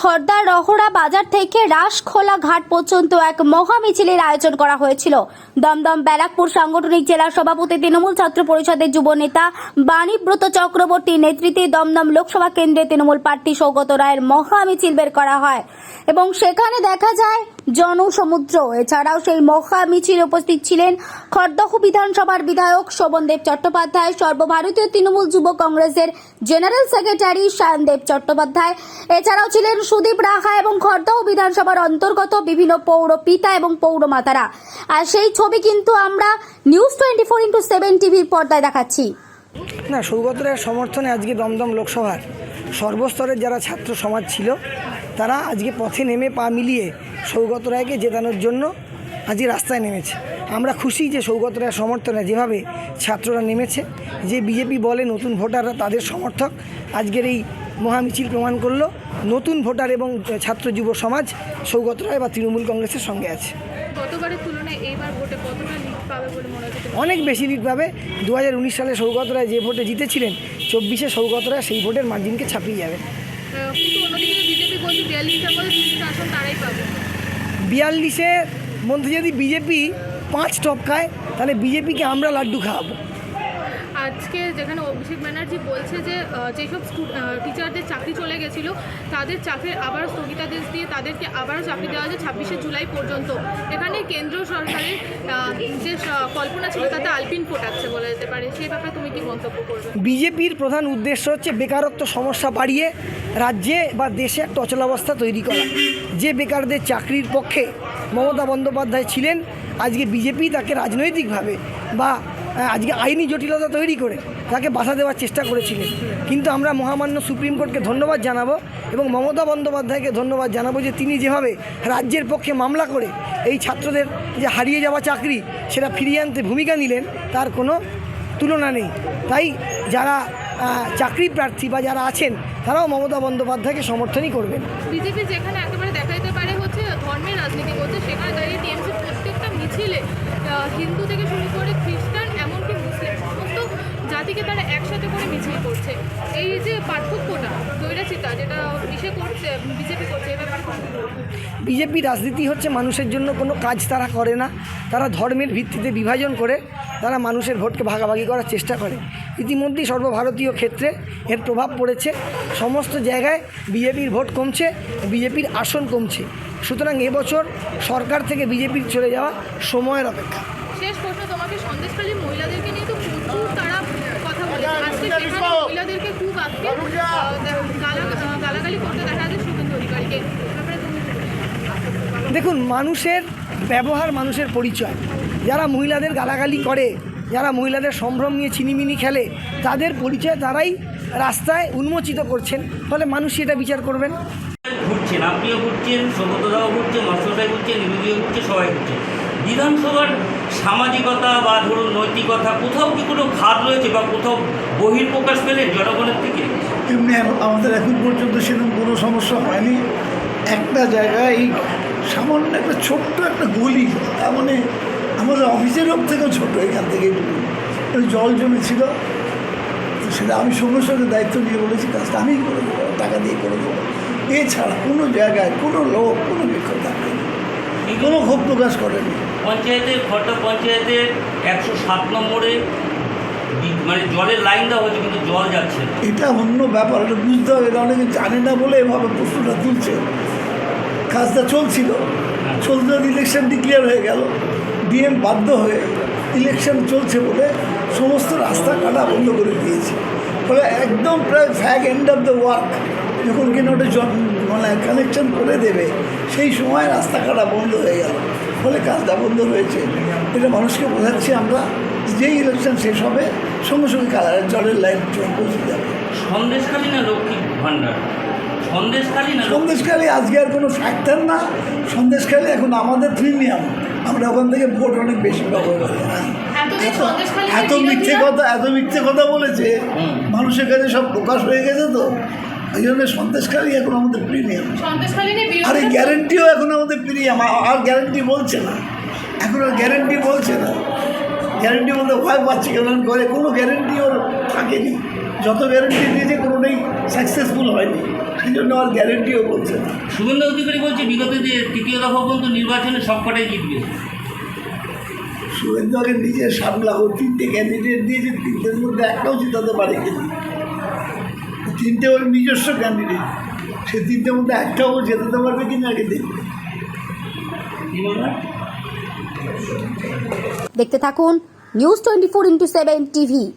খর্দার রহরা বাজার থেকে রাসখোলা ঘাট পর্যন্ত এক মহা মিছিলের আয়োজন করা হয়েছিল। দমদম ব্যারাকপুর সাংগঠনিক জেলা সভাপতি তৃণমূল ছাত্র পরিষদের যুব নেতা বাণীব্রত চক্রবর্তীর নেতৃত্বে দমদম লোকসভা কেন্দ্রে তৃণমূল প্রার্থী সৌগত রায়ের মহা মিছিল বের করা হয়। এবং সেখানে দেখা যায় জনসমুদ্র। এছাড়াও সেই মহা মিছিলে উপস্থিত ছিলেন খড়দহ বিধানসভার বিধায়ক শোভনদেব চট্টোপাধ্যায়, সর্বভারতীয় তৃণমূল যুব কংগ্রেসের জেনারেল সেক্রেটারি শায়নদেব চট্টোপাধ্যায়। এছাড়াও ছিলেন সুদীপ রাহা এবং খড়দহ বিধানসভার অন্তর্গত বিভিন্ন পৌর পিতা এবং পৌরমাতারা। আর সেই ছবি কিন্তু আমরা news twenty four into seven টিভির পর্দায় দেখাচ্ছি। না সৌগত রায়ের সমর্থনে আজকে দমদম লোকসভার সর্বস্তরের যারা ছাত্র সমাজ ছিল, তারা আজকে পথে নেমে পা মিলিয়ে সৌগত রায়কে জেতানোর জন্য আজকে রাস্তায় নেমেছে। আমরা খুশি যে সৌগত রায়ের সমর্থনে যেভাবে ছাত্ররা নেমেছে যে বিজেপি বলে নতুন ভোটাররা তাদের সমর্থক আজকের এই মহামিছিল প্রমাণ করল নতুন ভোটার এবং ছাত্র যুব সমাজ সৌগত রায় বা তৃণমূল কংগ্রেসের সঙ্গে আছে। অনেক বেশি লিড পাবে। দু সালে সৌগত রায় যে ভোটে জিতেছিলেন চব্বিশে সৌগত রায় সেই ভোটের মার্জিনকে ছাপিয়ে যাবে। কিন্তু অন্যদিকে বিজেপি বলছে বিয়াল্লিশটার মধ্যে তিরিশটা আসন তারাই পাবে। বিয়াল্লিশের মধ্যে যদি বিজেপি পাঁচ টপকায় তাহলে বিজেপিকে আমরা লাড্ডু খাওয়াবো। আজকে যেখানে অভিষেক ব্যানার্জি বলছে যে যেসব টিচারদের চাকরি চলে গেছিল, তাদের চাকরির আবার স্থগিতাদেশ দিয়ে তাদেরকে আবারও চাকরি দেওয়া হয়েছে ছাব্বিশে জুলাই পর্যন্ত। এখানে কেন্দ্র সরকারের যে কল্পনা ছিল তাতে আলপিন ফোটাচ্ছে বলা যেতে পারে। সেই ব্যাপারে তুমি কি মন্তব্য করবে? বিজেপির প্রধান উদ্দেশ্য হচ্ছে বেকারত্ব সমস্যা বাড়িয়ে রাজ্যে বা দেশে একটা অচলাবস্থা তৈরি করা। যে বেকারদের চাকরির পক্ষে মমতা বন্দ্যোপাধ্যায় ছিলেন, আজকে বিজেপি তাকে রাজনৈতিকভাবে বা আজকে আইনি জটিলতা তৈরি করে তাকে বাধা দেওয়ার চেষ্টা করেছিলেন। কিন্তু আমরা মহামান্য সুপ্রিম কোর্টকে ধন্যবাদ জানাব এবং মমতা বন্দ্যোপাধ্যায়কে ধন্যবাদ জানাব যে তিনি যেভাবে রাজ্যের পক্ষে মামলা করে এই ছাত্রদের যে হারিয়ে যাওয়া চাকরি সেটা ফিরিয়ে আনতে ভূমিকা নিলেন, তার কোনো তুলনা নেই। তাই যারা চাকরি প্রার্থী বা যারা আছেন, তারাও মমতা বন্দ্যোপাধ্যায়কে সমর্থনই করবেন। বিজেপি যেখানে একেবারে দেখা যেতে পারে হচ্ছে, ধর্মের রাজনীতি করছে, সেখানে দাঁড়িয়ে টিএমসি প্রত্যেকটা মিছিলে হিন্দু থেকে শুরু করে মিছিল করছে। এই যে পার্থক্যটা দৈরাচিতা যেটা ইসে করছে বিজেপি করছে? বিজেপি রাজনীতি হচ্ছে মানুষের জন্য কোনো কাজ তারা করে না। তারা ধর্মের ভিত্তিতে বিভাজন করে তারা মানুষের ভোটকে ভাগাভাগি করার চেষ্টা করে। ইতিমধ্যেই সর্বভারতীয় ক্ষেত্রে এর প্রভাব পড়েছে। সমস্ত জায়গায় বিজেপির ভোট কমছে বিজেপির আসন কমছে। সুতরাং এবছর সরকার থেকে বিজেপির চলে যাওয়া সময়ের অপেক্ষা। শেষ প্রশ্ন তোমাকে সন্দেশকালী মহিলাদেরকে নিয়ে তো প্রচুর তারা কথা বলে আজকে সেখানে মহিলাদেরকে খুব আজকে গালাগালি করতে দেখা যাচ্ছে শুভেন্দু অধিকারীকে? দেখুন মানুষের ব্যবহার মানুষের পরিচয়। যারা মহিলাদের গালাগালি করে যারা মহিলাদের সম্ভ্রম নিয়ে চিনিমিনি খেলে তাদের পরিচয় তারাই রাস্তায় উন্মোচিত করছেন। ফলে মানুষ এটা বিচার করবেন। ঘুরছেন আপনিও ঘুরছেন সৌগতদাও ঘুরছেন মাস্টারদাই ঘুরছেন ইউজিও ঘুরছে সবাই ঘুরছে বিধানসভার সামাজিকতা বা ধরুন নৈতিকতা কোথাও কি কোনো খাদ রয়েছে বা কোথাও বহির্প্রকাশ পেলেন জনগণের থেকে এমনি আম- আমাদের এখন পর্যন্ত সেরকম কোনো সমস্যা হয়নি। একটা জায়গায় সামান্য একটা ছোট্ট একটা গলি, তার মানে আমাদের অফিসের রোগ থেকেও ছোটো এখান থেকে জল জমেছিল। সেটা আমি সঙ্গে সঙ্গে দায়িত্ব নিয়ে বলেছি, কাজটা আমিই করে দেবো, টাকা দিয়ে করে দেবো। এছাড়া কোনো জায়গায় কোনো লোক, কোনো বিক্ষোভ থাকেনি কোনো ক্ষোভ প্রকাশ করেনি। পঞ্চায়েতের খড়টা পঞ্চায়েতের একশো সাত নম্বরে মানে জলের লাইন দেওয়া হয়েছে কিন্তু জল যাচ্ছে এটা অন্য ব্যাপার এটা বুঝতে হবে এটা অনেকে জানে না বলে এভাবে প্রশ্নটা তুলছে। কাজটা চলছিল। চলতে ইলেকশন ডিক্লেয়ার হয়ে গেল। ডিএম বাধ্য হয়ে ইলেকশন চলছে বলে সমস্ত রাস্তা কাটা বন্ধ করে দিয়েছে। ফলে একদম প্রায় fag end of the work যখন কিনা ওটা মানে কানেকশন করে দেবে। সেই সময় রাস্তা কাটা বন্ধ হয়ে গেল। ফলে কাজটা বন্ধ হয়েছে। এটা মানুষকে বোঝাচ্ছি আমরা যেই ইলেকশন শেষ হবে সঙ্গে সঙ্গে কালারের জলের লাইন পৌঁছে যাবে সন্দেশখালী না লক্ষ্মী ভাণ্ডার সন্দেশখালী সন্দেশখালী আজকে আর কোনো ফ্যাক্টর না। সন্দেশখালী এখন আমাদের প্রিমিয়াম আমরা ওখান থেকে ভোট অনেক বেশি পাবো। এত- মিথ্যে কথা এত মিথ্যে কথা বলেছে। মানুষের কাছে সব প্রকাশ হয়ে গেছে তো। এই জন্য সন্দেশখালী এখন আমাদের প্রিমিয়াম। আর এই গ্যারেন্টিও এখন আমাদের প্রিমিয়াম আর গ্যারেন্টি বলছে না। এখন আর গ্যারেন্টি বলছে না। গ্যারেন্টি বলতে ভয় পাচ্ছে কেন করে কোনো গ্যারেন্টি ওর থাকেনি। যত গ্যারেন্টি দিয়েছে কোনোটাই সাকসেসফুল হয়নি। সেই জন্য আর গ্যারেন্টিও বলছে না। শুভেন্দু অধিকারী বলছে বিগত যে তৃতীয় দফা পর্যন্ত নির্বাচনে সবকটাই জিতবে শুভেন্দু আগে নিজে সামলাবো তিনটে ক্যান্ডিডেট দিয়েছে তিনটের মধ্যে একটাও জিতাতে পারে কিন্তু তিনটে ওর নিজস্ব ক্যান্ডিডেট সে তিনটের মধ্যে একটাও জেতাতে পারবে কি বলবেন দেখতে থাকুন news twenty four into seven TV